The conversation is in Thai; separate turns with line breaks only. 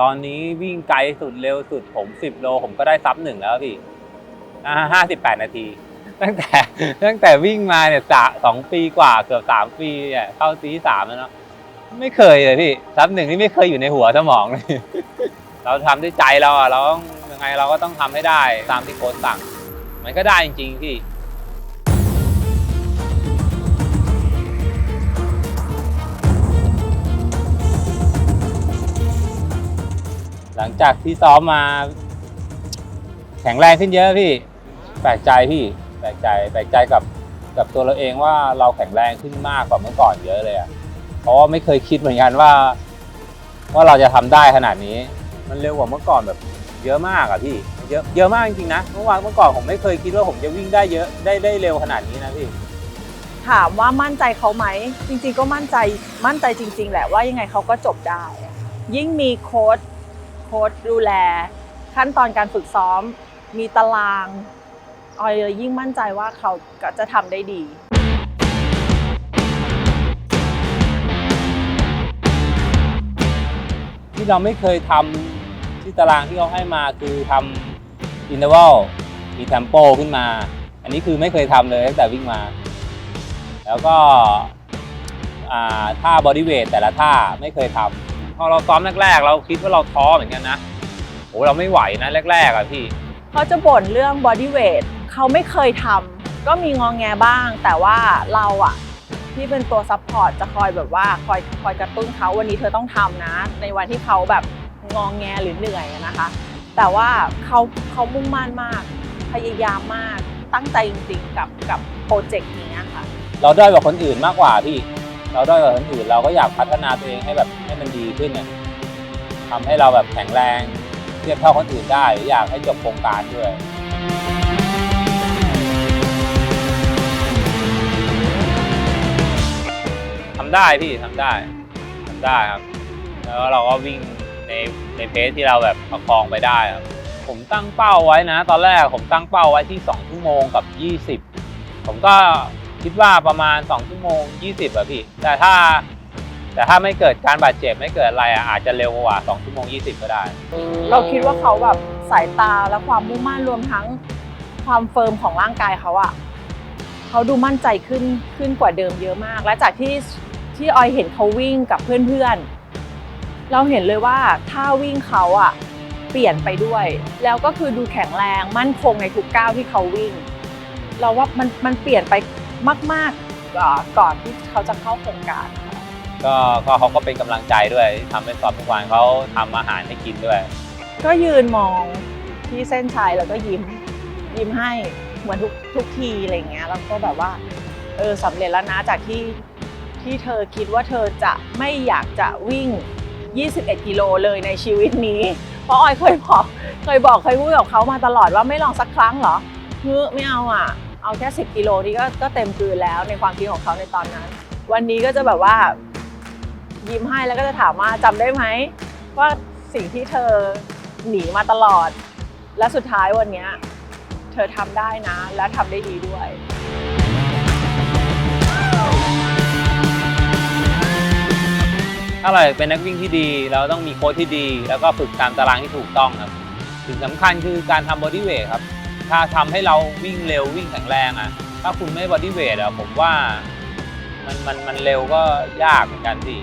ตอนนี้วิ่งไกลสุดเร็วสุดผม 10 โล ผมก็ได้ซับหนึ่งแล้วพี่ห้าสิบแปดนาที ตั้งแต่ตั้งแต่วิ่งมาเนี่ยสองปีกว่าเกือบสามปีเนี่ยเข้าซีสามแล้วเนาะไม่เคยเลยพี่ซับหนึ่งนี่ไม่เคยอยู่ในหัวสมองเลยเราทำด้วยใจเราอะเราต้องยังไงเราก็ต้องทำให้ได้ตามที่โค้ชสั่ง มันก็ได้จริงๆพี่ จากที่ซ้อมมา แข็งแรงขึ้นเยอะพี่ แปลกใจพี่ แปลกใจ แปลกใจกับกับตัวเราเองว่าเราแข็งแรงขึ้นมากกว่าเมื่อก่อนเยอะเลยอะเพราะว่าไม่เคยคิดเหมือนกันว่า ว่าเราจะทำได้ขนาดนี้ มันเร็วกว่าเมื่อก่อนแบบ เยอะมากอะพี่ เยอะเยอะมากจริงๆนะเมื่อวานเมื่อก่อนผมไม่เคยคิดว่าผมจะวิ่งได้เยอะได้ได้เร็วขนาดนี้นะพี่
ถามว่ามั่นใจเขาไหมจริง ๆ ก็มั่นใจมั่นใจจริง ๆ แหละว่ายังไงเขาก็จบได้ ยิ่งมีโค้ด ค้ดดูแล ขั้นตอนการฝึกซ้อม มีตารางออยเลยยิ่งมั่นใจว่าเขาก็จะทำได้ดี
ที่เราไม่เคยทำที่ตารางที่เขาให้มาคือทำอินเทอร์วัลมีเทมโปขึ้นมา อันนี้คือไม่เคยทำเลยตั้งแต่วิ่งมา แล้วก็ท่าบอดี้เวทแต่ละท่าไม่เคยทำ อเราซ้อมแรกๆ เราคิดว่าเราท้อเหมือนกันนะโอ้เราไม่ไหวนะแรกๆอะพี่
เขาจะบ่นเรื่อง body weight เขาไม่เคยทำก็มีงองแงบ้าง แต่ว่าเราอะที่เป็นตัวซัพพอร์ตจะคอยแบบว่าคอยคอยกระตุ้นเขาวันนี้เธอต้องทำนะ ในวันที่เขาแบบงองแงหรือเหนื่อยอะนะคะ แต่ว่าเขาเขามุ่งมั่นมาก พยายามมากตั้งใจจริงๆกับกับโปรเจกต์นี้ค่ะ
เราด้อยกว่าคนอื่นมากกว่าพี่ เราด้อยกว่าคนอื่นเราก็อยากพัฒนาตัวเองให้แบบให้มันดีขึ้นน่ะทำให้เราแบบแข็งแรงเทียบเท่าคนอื่นได้หรืออยากให้จบโครงการด้วยทำได้พี่ทำได้ทำได้ครับแล้วเราก็วิ่งในในเพจที่เราแบบประคองไปได้ครับผมตั้งเป้าไว้นะ ตอนแรกผมตั้งเป้าไว้ที่ 2 ชั่วโมงกับ 20 ผมก็ คิดว่าประมาณ 2 ชั่วโมง 20อะพี่ แต่ถ้า แต่ถ้าไม่เกิดการบาดเจ็บไม่เกิดอะไรอะอาจจะเร็วกว่า 2 ชั่วโมง 20 ก็ได้
เราคิดว่าเขาแบบสายตาและความมุ่งมั่นรวมทั้งความเฟิร์มของร่างกายเขาอะเขาดูมั่นใจขึ้นขึ้นกว่าเดิมเยอะมาก และจากที่ที่ออยเห็นเขาวิ่งกับเพื่อนๆ เราเห็นเลยว่าท่าวิ่งเขาอะเปลี่ยนไปด้วย แล้วก็คือดูแข็งแรงมั่นคงในทุกก้าวที่เขาวิ่ง เราว่ามันมันเปลี่ยนไป มากๆกว่าก่อนที่เขาจะเข้าโครงการค่ะ
ก็ก็เขาก็เป็นกำลังใจด้วยที่ทำให้ซ้อมทุกวันเขาทำอาหารให้กินด้วย
ก็ยืนมองที่เส้นชัยแล้วก็ยิ้มยิ้มให้เหมือนทุกทุกทีอะไรอย่างเงี้ยแล้วก็แบบว่าเออสำเร็จแล้วนะจากที่ที่เธอคิดว่าเธอจะไม่อยากจะวิ่ง 21 กิโลเลยในชีวิตนี้ เพราะออยเคยบอกเคยบอกเคยพูดกับเขามาตลอดว่าไม่ลองสักครั้งเหรอเฮ้ยไม่เอาอะ เอาแค่ 10 กิโลนี่ก็ก็เต็มคืนแล้วในความคิดของเขาในตอนนั้น วันนี้ก็จะแบบว่า ยิ้มให้แล้วก็จะถามว่าจำได้ไหมว่าสิ่งที่เธอหนีมาตลอด และสุดท้ายวันนี้เธอทำได้นะ และทำได้ดีด้วย
ถ้าเราอยากเป็นนักวิ่งที่ดี เราต้องมีโค้ชที่ดี แล้วก็ฝึกตามตารางที่ถูกต้องครับสิ่งสำคัญคือการทำบอดี้เวทครับ ถ้าทำให้เราวิ่งเร็ววิ่งแข็งแรงอะ ถ้าคุณไม่บอดี้เวทอะผมว่ามันมันมันเร็วก็ยากเหมือนกันพี่